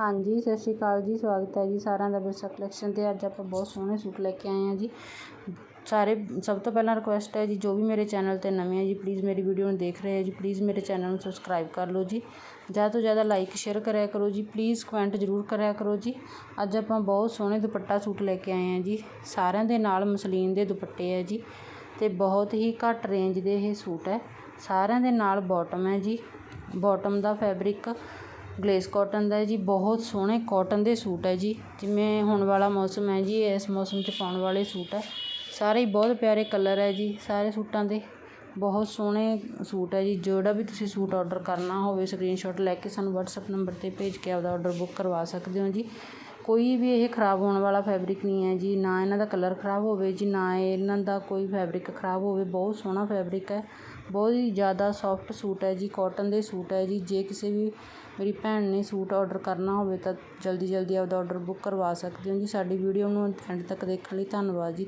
ਹਾਂਜੀ, ਸਤਿ ਸ਼੍ਰੀ ਅਕਾਲ ਜੀ, ਸਵਾਗਤ ਹੈ ਜੀ ਸਾਰਿਆਂ ਦਾ ਵਿਰਸਾ ਕਲੈਕਸ਼ਨ 'ਤੇ। ਅੱਜ ਆਪਾਂ ਬਹੁਤ ਸੋਹਣੇ ਸੂਟ ਲੈ ਕੇ ਆਏ ਹਾਂ ਜੀ। ਸਾਰੇ, ਸਭ ਤੋਂ ਪਹਿਲਾਂ ਰਿਕੁਐਸਟ ਹੈ ਜੀ, ਜੋ ਵੀ ਮੇਰੇ ਚੈਨਲ 'ਤੇ ਨਵੇਂ ਹੈ ਜੀ ਪਲੀਜ਼ ਮੇਰੀ ਵੀਡੀਓ ਨੂੰ ਦੇਖ ਰਹੇ ਆ ਜੀ। ਪਲੀਜ਼ ਮੇਰੇ ਚੈਨਲ ਨੂੰ ਸਬਸਕ੍ਰਾਈਬ ਕਰ ਲਓ ਜੀ। ਜ਼ਿਆਦਾ ਤੋਂ ਜ਼ਿਆਦਾ ਲਾਈਕ ਸ਼ੇਅਰ ਕਰਿਆ ਕਰੋ ਜੀ। ਪਲੀਜ਼ ਕਮੈਂਟ ਜ਼ਰੂਰ ਕਰਿਆ ਕਰੋ ਜੀ। ਅੱਜ ਆਪਾਂ ਬਹੁਤ ਸੋਹਣੇ ਦੁਪੱਟਾ ਸੂਟ ਲੈ ਕੇ ਆਏ ਹਾਂ ਜੀ। ਸਾਰਿਆਂ ਦੇ ਨਾਲ ਮਸਲੀਨ ਦੇ ਦੁਪੱਟੇ ਹੈ ਜੀ। ਅਤੇ ਬਹੁਤ ਹੀ ਘੱਟ ਰੇਂਜ ਦੇ ਇਹ ਸੂਟ ਹੈ। ਸਾਰਿਆਂ ਦੇ ਨਾਲ ਬਾਟਮ ਹੈ ਜੀ। ਬਾਟਮ ਦਾ ਫੈਬਰਿਕ ਗਲੇਸ ਕੋਟਨ ਦਾ ਹੈ ਜੀ, ਬਹੁਤ ਸੋਹਣੇ ਕੋਟਨ ਦੇ ਸੂਟ ਹੈ ਜੀ। ਜਿਵੇਂ ਹੁਣ ਵਾਲਾ ਮੌਸਮ ਹੈ ਜੀ, ਇਸ ਮੌਸਮ 'ਚ ਪਾਉਣ ਵਾਲੇ ਸੂਟ ਹੈ। ਸਾਰੇ ਹੀ ਬਹੁਤ ਪਿਆਰੇ ਕਲਰ ਹੈ ਜੀ, ਸਾਰੇ ਸੂਟਾਂ ਦੇ ਬਹੁਤ ਸੋਹਣੇ ਸੂਟ ਹੈ ਜੀ। ਜਿਹੜਾ ਵੀ ਤੁਸੀਂ ਸੂਟ ਔਡਰ ਕਰਨਾ ਹੋਵੇ ਸਕਰੀਨਸ਼ੋਟ ਲੈ ਕੇ ਸਾਨੂੰ ਵਟਸਐਪ ਨੰਬਰ 'ਤੇ ਭੇਜ ਕੇ ਆਪਦਾ ਔਡਰ ਬੁੱਕ ਕਰਵਾ ਸਕਦੇ ਹੋ ਜੀ। ਕੋਈ ਵੀ ਇਹ ਖ਼ਰਾਬ ਹੋਣ ਵਾਲਾ ਫੈਬਰਿਕ ਨਹੀਂ ਹੈ ਜੀ, ਨਾ ਇਹਨਾਂ ਦਾ ਕਲਰ ਖ਼ਰਾਬ ਹੋਵੇ ਜੀ, ਨਾ ਇਹਨਾਂ ਦਾ ਕੋਈ ਫੈਬਰਿਕ ਖ਼ਰਾਬ ਹੋਵੇ। ਬਹੁਤ ਸੋਹਣਾ ਫੈਬਰਿਕ ਹੈ, ਬਹੁਤ ਹੀ ਜ਼ਿਆਦਾ ਸੋਫਟ ਸੂਟ ਹੈ ਜੀ ਕੋਟਨ ਦੇ ਸੂਟ ਹੈ ਜੀ। ਜੇ ਕਿਸੇ ਵੀ ਮੇਰੀ ਭੈਣ ਨੇ ਸੂਟ ਔਡਰ ਕਰਨਾ ਹੋਵੇ ਤਾਂ ਜਲਦੀ ਜਲਦੀ ਆਪਦਾ ਔਡਰ ਬੁੱਕ ਕਰਵਾ ਸਕਦੇ ਹੋ ਜੀ। ਸਾਡੀ ਵੀਡੀਓ ਨੂੰ ਐਂਡ ਤੱਕ ਦੇਖਣ ਲਈ ਧੰਨਵਾਦ ਜੀ।